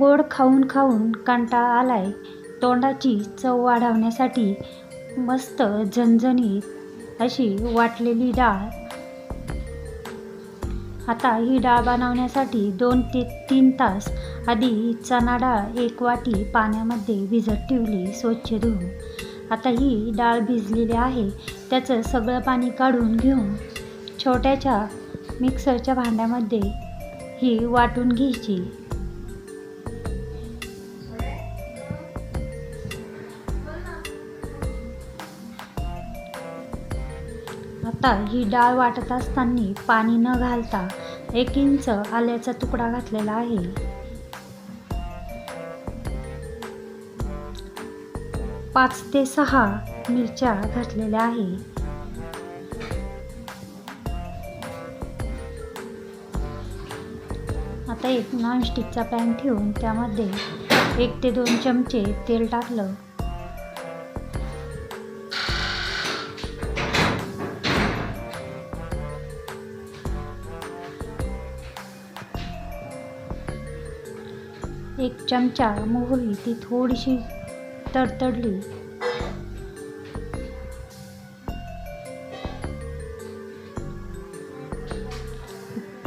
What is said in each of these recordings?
गोड खाऊन खाऊन कंटाळा आलाय. तोंडाची चव वाढवण्यासाठी मस्त झणझणीत अशी वाटलेली डाळ. आता ही डाळ बनवण्यासाठी दोन ते तीन तास आधी चणा डाळ एक वाटी पाण्यामध्ये भिजत ठेवली स्वच्छ धुवून. आता ही डाळ भिजलेली आहे. त्याचं सगळं पाणी काढून घेऊन छोट्याच्या मिक्सरच्या भांड्यामध्ये ही वाटून घ्यायची. आता ही डाळ वाटत असताना पाणी न घालता एक इंच आल्याचा तुकडा घातलेला आहे. पाच ते सहा मिरच्या घातलेल्या आहे. आता एक नॉनस्टिकचा पॅन ठेवून त्यामध्ये एक ते दोन चमचे तेल टाकलं. एक चमचा मोहरी ती थोडीशी तडतडली.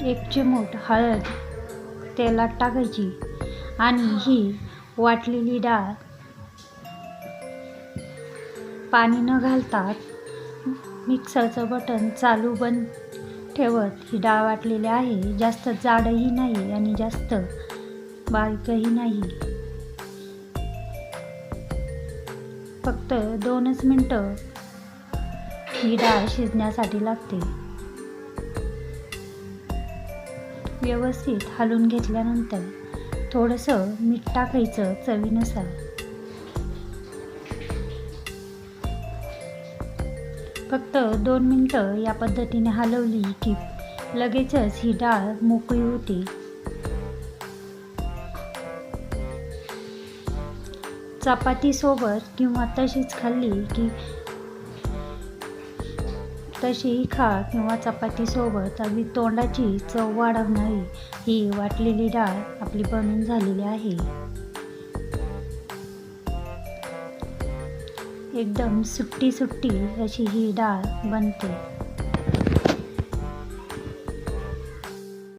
एक चिमूट हळद तेलात टाकायची आणि ही वाटलेली डाळ पाणी न घालता मिक्सरचं बटन चालू बंद ठेवत. ही डाळ वाटलेली आहे जास्त जाडही नाही आणि जास्त बारीकही नाही. फक्त दोनच मिनटं ही डाळ शिजण्यासाठी लागते. व्यवस्थित हलवून घेतल्यानंतर थोडंसं मीठ टाकायचं चवीनुसार. फक्त दोन मिनटं या पद्धतीने हलवली की लगेचच ही डाळ मोकळी होते. चपातीसोबत किंवा तशीच खाल्ली की तशीही खा किंवा चपातीसोबत अगदी तोंडाची चव वाढवणारी ही वाटलेली डाळ आपली बनून झालेली आहे. एकदम सुट्टी सुट्टी अशी ही डाळ बनते.